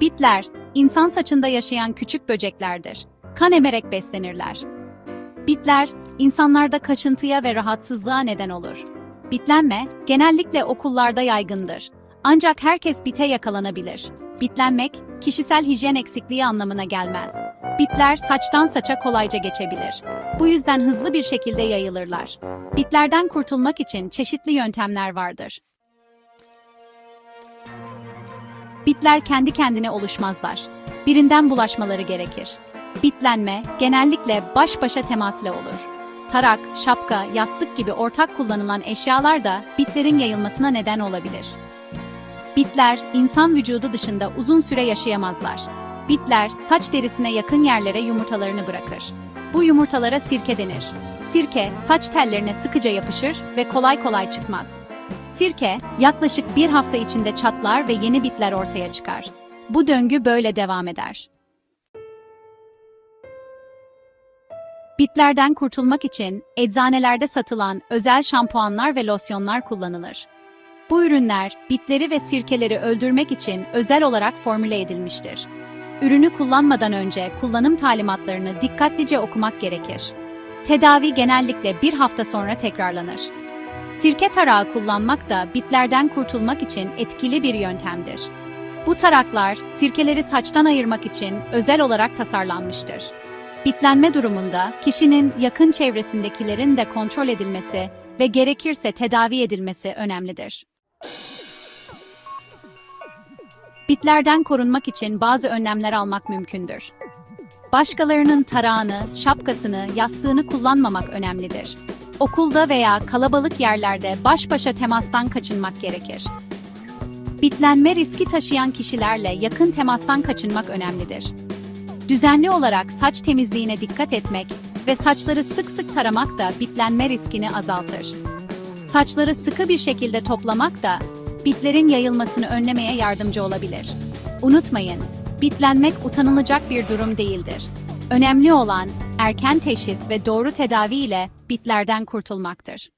Bitler, insan saçında yaşayan küçük böceklerdir. Kan emerek beslenirler. Bitler, insanlarda kaşıntıya ve rahatsızlığa neden olur. Bitlenme, genellikle okullarda yaygındır. Ancak herkes bite yakalanabilir. Bitlenmek, kişisel hijyen eksikliği anlamına gelmez. Bitler saçtan saça kolayca geçebilir. Bu yüzden hızlı bir şekilde yayılırlar. Bitlerden kurtulmak için çeşitli yöntemler vardır. Bitler kendi kendine oluşmazlar. Birinden bulaşmaları gerekir. Bitlenme genellikle baş başa temas ile olur. Tarak, şapka, yastık gibi ortak kullanılan eşyalar da bitlerin yayılmasına neden olabilir. Bitler insan vücudu dışında uzun süre yaşayamazlar. Bitler saç derisine yakın yerlere yumurtalarını bırakır. Bu yumurtalara sirke denir. Sirke saç tellerine sıkıca yapışır ve kolay kolay çıkmaz. Sirke yaklaşık bir hafta içinde çatlar ve yeni bitler ortaya çıkar. Bu döngü böyle devam eder. Bitlerden kurtulmak için eczanelerde satılan özel şampuanlar ve losyonlar kullanılır. Bu ürünler bitleri ve sirkeleri öldürmek için özel olarak formüle edilmiştir. Ürünü kullanmadan önce kullanım talimatlarını dikkatlice okumak gerekir. Tedavi genellikle bir hafta sonra tekrarlanır. Sirke tarağı kullanmak da bitlerden kurtulmak için etkili bir yöntemdir. Bu taraklar sirkeleri saçtan ayırmak için özel olarak tasarlanmıştır. Bitlenme durumunda kişinin yakın çevresindekilerin de kontrol edilmesi ve gerekirse tedavi edilmesi önemlidir. Bitlerden korunmak için bazı önlemler almak mümkündür. Başkalarının tarağını, şapkasını, yastığını kullanmamak önemlidir. Okulda veya kalabalık yerlerde baş başa temastan kaçınmak gerekir. Bitlenme riski taşıyan kişilerle yakın temastan kaçınmak önemlidir. Düzenli olarak saç temizliğine dikkat etmek ve saçları sık sık taramak da bitlenme riskini azaltır. Saçları sıkı bir şekilde toplamak da bitlerin yayılmasını önlemeye yardımcı olabilir. Unutmayın, bitlenmek utanılacak bir durum değildir. Önemli olan erken teşhis ve doğru tedavi ile bitlerden kurtulmaktır.